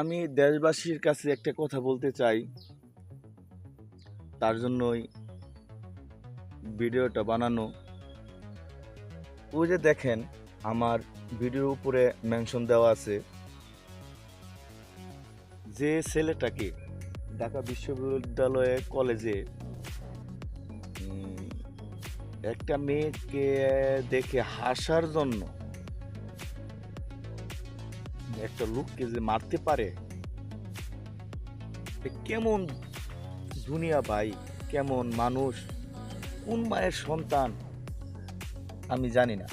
আমি দেশবাসীর কাছে একটা কথা বলতে চাই। তার জন্যই ভিডিওটা বানানো। ওই যে দেখেন, আমার ভিডিওর উপরে মেনশন দেওয়া আছে। যে ছেলেটাকে ঢাকা বিশ্ববিদ্যালয়ে কলেজে একটা মেয়েকে দেখে হাসার জন্য একটা লোককে যে মারতে পারে কেমন দুনিয়া ভাই, কেমন মানুষ, কোন মায়ের সন্তান, আমি জানি না।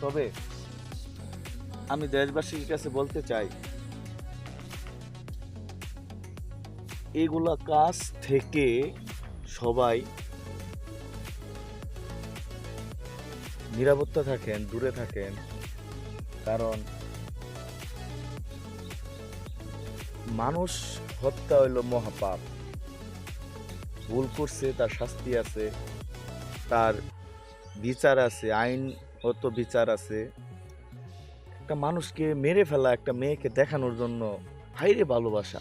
তবে আমি দেশবাসীর কাছে বলতে চাই, এগুলা কাজ থেকে সবাই নিরাপত্তা থাকেন, দূরে থাকেন, কারণ মানুষ হত্যা হইল মহাপাপ। ভুল করছে, তার শাস্তি আছে, তার বিচার আছে, আইনগত বিচার আছে। একটা মানুষকে মেরে ফেলা, একটা মেয়েকে দেখানোর জন্য হাইরে ভালোবাসা।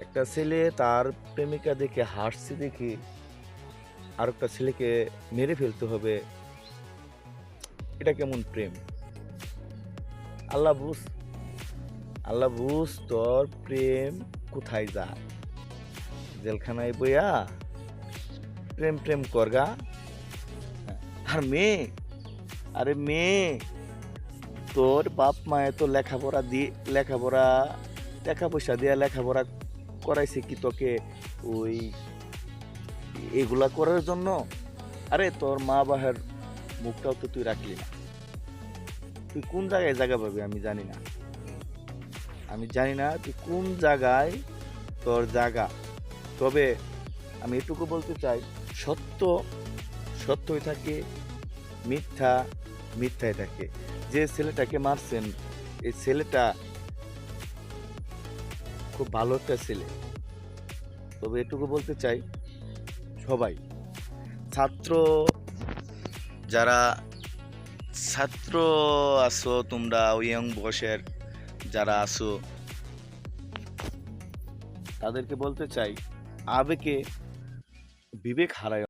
একটা ছেলে তার প্রেমিকা দেখে হাসছে দেখে আর একটা ছেলেকে মেরে ফেলতে হবে। এটা কেমন প্রেম? আল্লাহ বুঝ আল্লাহ বুঝ তোর প্রেম কোথায় যায়? জেলখানায় বইয়া প্রেম প্রেম করগা। আর মেয়ে, আরে মেয়ে, তোর বাপ মায়ে তো লেখাপড়া দিয়ে লেখাপড়া টাকা পয়সা দিয়ে লেখাপড়া করাইছে কি তোকে ওই এগুলা করার জন্য? আরে তোর মা বাহের মুখটাও তো তুই রাখলি না। তুই কোন জায়গায় জায়গা পাবি আমি জানি না। আমি জানি না তুই কোন জায়গায় তোর জায়গা। তবে আমি এটুকু বলতে চাই, সত্য, সত্যই থাকে, মিথ্যা, মিথ্যাই থাকে। যে ছেলেটাকে মারছেন, এই ছেলেটা খুব ভালো একটা ছেলে। তবে এটুকু বলতে চাই, সবাই, ছাত্র, যারা, ছাত্র আছো তোমরা ইয়ং বয়সের যারা আছো তাদেরকে বলতে চাই আবেগে বিবেক হারায়